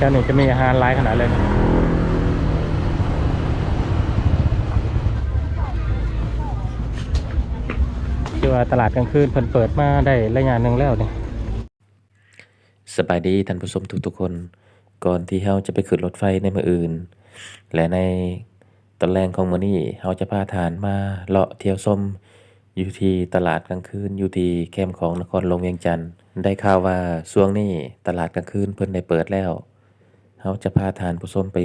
แถวนี้จะมีอาหารหลายขนาดเลยคือว่าตลาดกลางคืนเพิ่นเปิดมาได้ระยะหนึ่งแล้วนี่สบายดีท่านผู้ชมทุกๆคน ก่อนที่เฮาจะไปขึ้นรถไฟในมื้ออื่น และในตอนแรงของมื้อนี้เฮาจะพาทานมาเลาะเที่ยวชมอยู่ที่ตลาดกลางคืนอยู่ที่แคมป์ของนครหลวงเวียงจันทน์ได้ข่าวว่าช่วงนี้ตลาดกลางคืนเพิ่นได้เปิดแล้ว เฮาจะพาทานผู้ชมไป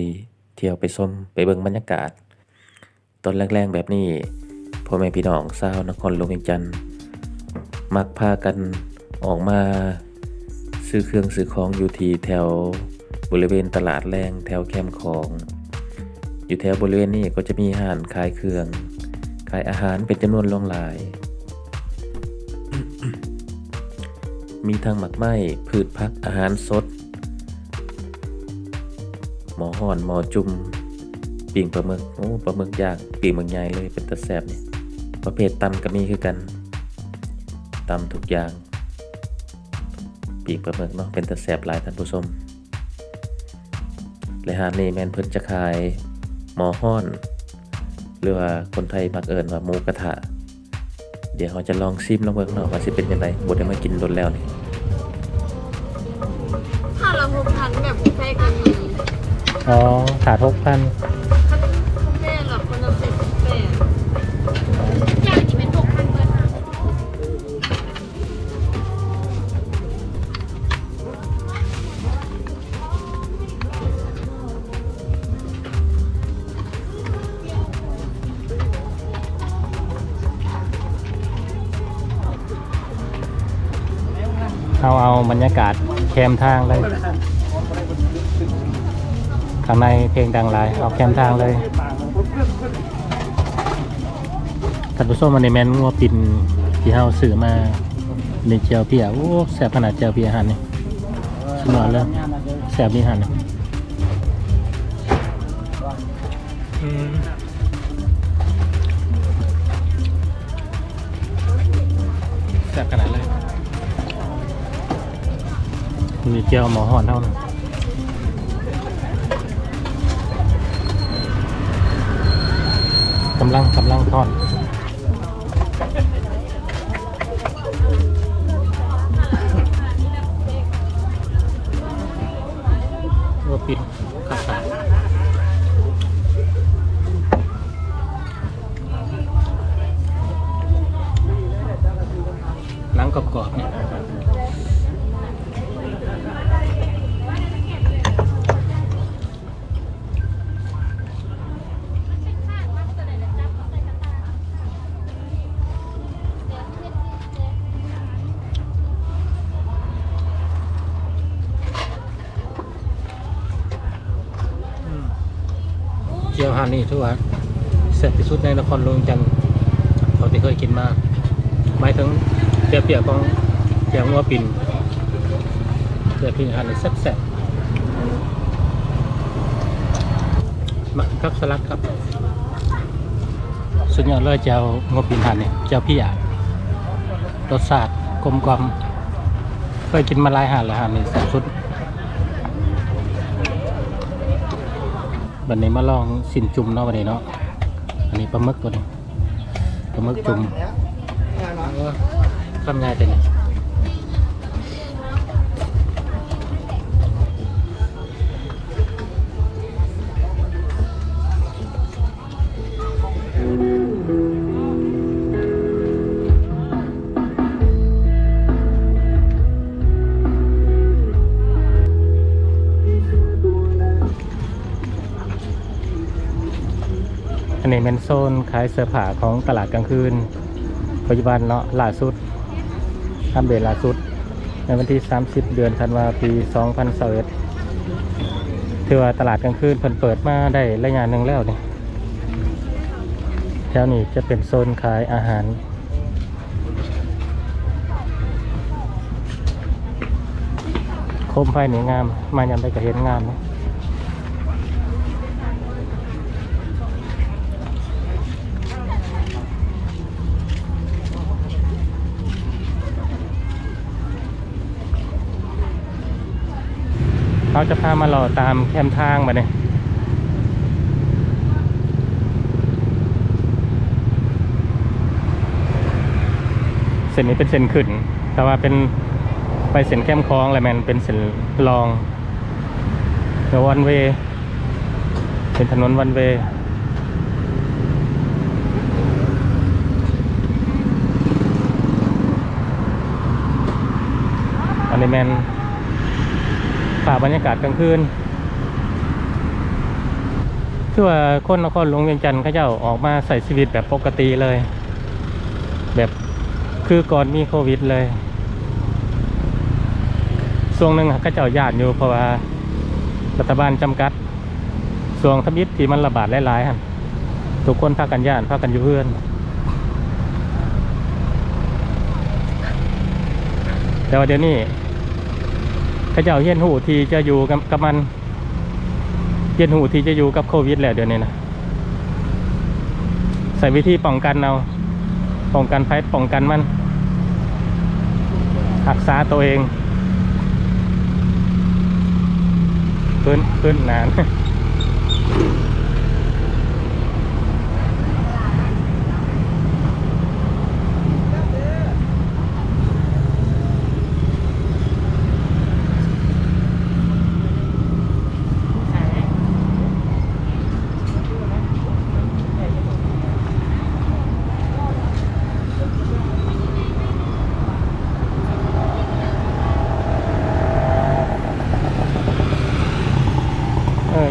เที่ยวไปชมไปเบิ่งบรรยากาศ ตอนแรงๆแบบนี้พ่อแม่พี่น้องชาวนครหลวงเวียงจันทน์มักพากันออกมาซื้อเครื่องซื้อของอยู่ที่แถวบริเวณตลาดแรงแถวแคมของ อยู่แถวบริเวณนี้ก็จะมีห้านขายเครื่องขายอาหารเป็นจำนวนลวงหลาย มีทั้งหมักไหม้พืชพักอาหารสด หมอห่อนหมอจุ่มปิ่งปลาหมึกโอ้ปลาหมึกยางปิ่งบางใหญ่เลยเป็นตะแซบเนี่ยประเภทตำก็มีคือกันตำทุกอย่างปีกปลาหมึกเนาะเป็นตะแสบหลายท่านผู้ชมและหาดนี่แมนเพิ่นจะขายหมอห้อนหรือว่าคนไทยมักเอิ้นว่าหมูกระทะเดี๋ยวเราจะลองซิมลองเบิ่งเนาะว่าสิเป็นยังไงบ่ได้มากินโดนแล้วนี่ถ้าเราพบพันแบบบุฟเฟ่ต์ก็มี อ๋อถาดหกพันบุฟเฟ่ต์แบคนละสิบบุฟเฟ่ต์อย่างนี้เป็นหกพันเบอร์ค่ะเอาเอาบรรยากาศแคมทางเลย ข้างในเพลงดังหลายเอาแคมทางเลยท่านผู้ชมมันในแมนงัวปินที่เฮาซื้อมาในเจียวเพียโอ้แซ่บขนาดเจียวเพียหันนี่สุดยอดเลยแซ่บนี่หันนี่อืมแซ่บขนาดเลยมีเจียวหมอหอนเท่านั้น กำลังกำลังทอดว่าปิดขับสาหนังกรอบๆเนี่ย เจียวฮานนี่ถือว่าเสร็จที่สุดในนครหลวงจันทร์เท่าที่เคยกินมาหมายถึงเจียวเปียกของเจียวงัวปิ่นเจียวปิ่นฮานนี่แซ่บๆมาครับสลัดครับ สุดยอดเลยเจียวงัวปิ่นฮานนี่เจียวพี่อ่รสชาติกลมกล่อมเคยกินมาหลายหานแล้วฮานนี่แซ่บสุด วันนี้มาลองสินจุ่มเนาะวันนี้เนาะ อันนี้ปลาหมึกตัวนี้ปลาหมึกจุ่มเออทำง่ายแต่นี่อั นนี้เป็นโซนขายเสื้อผ้าของตลาดกลางคืน ปัจจุบันเนาะล่าสุดอัปเดตล่าสุด ในวันที่ 30 เดือนธันวาปี 2021ถือว่าตลาดกลางคืนเพิ่นเปิดมาได้ระยะหนึ่งแล้วนี่แถวนี้จะเป็นโซนขายอาหารโคมไฟนี่งาม มายามได้ก็เห็นงามเนาะ เขาจะพามาหล่อตามแคมทางมาเนี่ยเส้นนี้เป็นเส้นขึ้น แต่ว่าเป็นไปเส้นแคมคลองอะไรแมนเป็นเส้นรองเดี๋ยววันเวเป็นถนนวันเวอันนี้แมน ฝ่าบรรยากาศกลางคืนคือว่าคนนครหลวงเวียงจันทร์เขาเจ้าออกมาใส่ชีวิตแบบปกติเลย แบบคือก่อนมีโควิดเลยช่วงหนึ่งเขาเจ้าญาติอยู่เพราะว่ารัฐบาลจำกัดช่วงทมิตที่มันระบาดหลายๆหั่นทุกคนพากันญาติพากันอยู่เพื่อนแต่ว่าเดี๋ยวนี้ เขาเจ้าเฮียนหูที่จะอยู่กับกับมันเฮียนหูที่จะอยู่กับโควิดแล้วเดี๋ยวนี้นะใส่วิธีป้องกันเอาป้องกันไฟป้องกันมันรักษาตัวเองขึ้นขึ้นนาน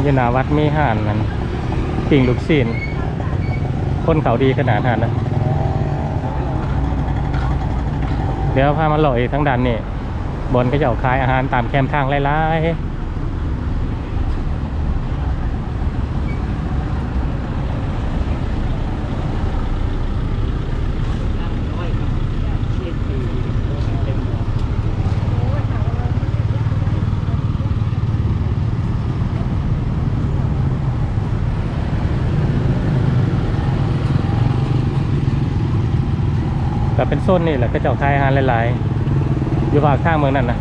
อยู่หนาวัดมีห่านนั่นกิ่งลูกศิลคนเขาดีขนาดห่านนะเดี๋ยวพามาลอยทั้งดันนี่บนก็จะเอาขายอาหารตามแคมทางไล่ๆ เป็นโซนนี่แหละก็จะเอาขายอาหารหลายๆอยู่ภาคข้างเมืองนั่นนะ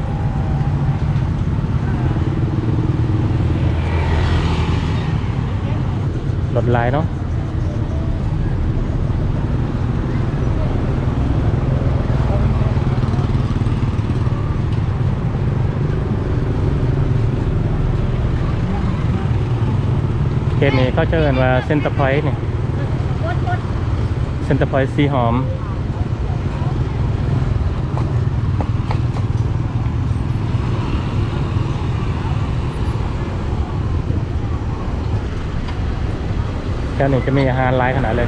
รถลายเนาะเขตนี้เขาเจอกันว่าเซ็นเตอร์พอยต์เนี่ยเซ็นเตอร์พอยต์สีหอม แค่นี้จะมีอาหารหลายขนาดเลย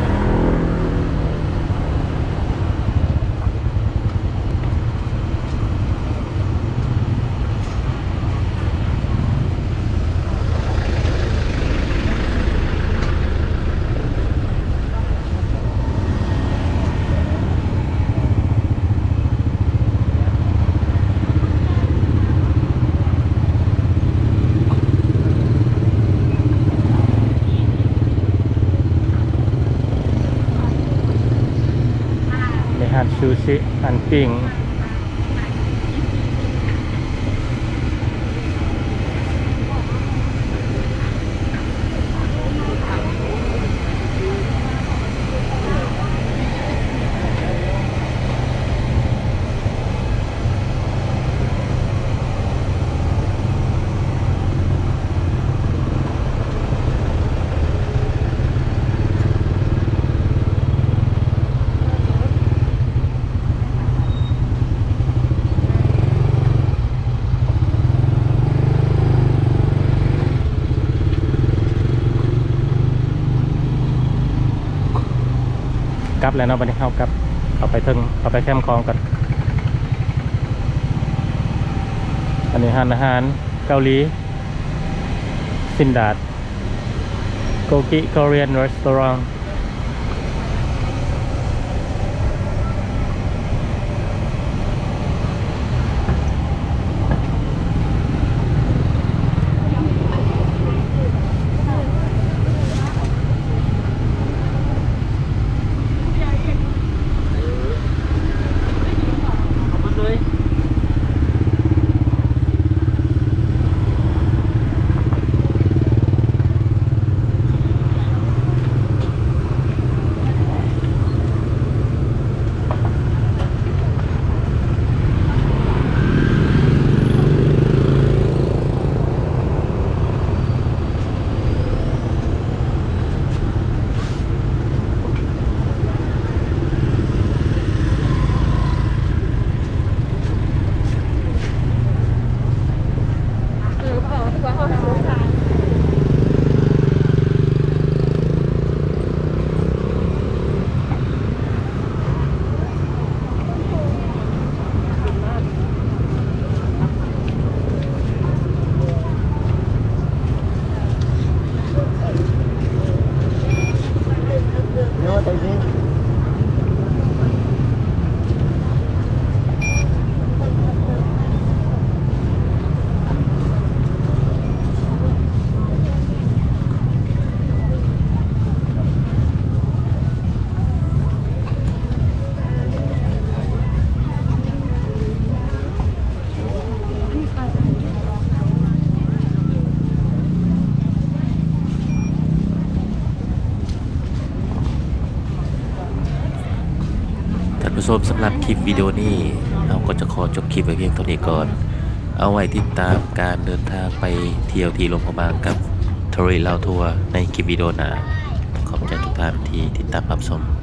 ซูชิอันปิ้งกลั บแล้วเนาะวันนี้เข้ากับเอาไปถึงเอาไปแคมคลองกันอันนี้หันอาหารเกาหลีซินดาดโกกิคอเรียนรีสตอร ผู้ชมสำหรับคลิปวิดีโอนี้เราก็จะขอจบคลิปไว้เพียงเท่านี้ก่อน เอาไว้ติดตามการเดินทางไปเที่ยวที่ลมพะบางกับทริลาวทัวร์ในคลิปวิดีโอหน้าขอบใจทุกท่านที่ติดตามรับชม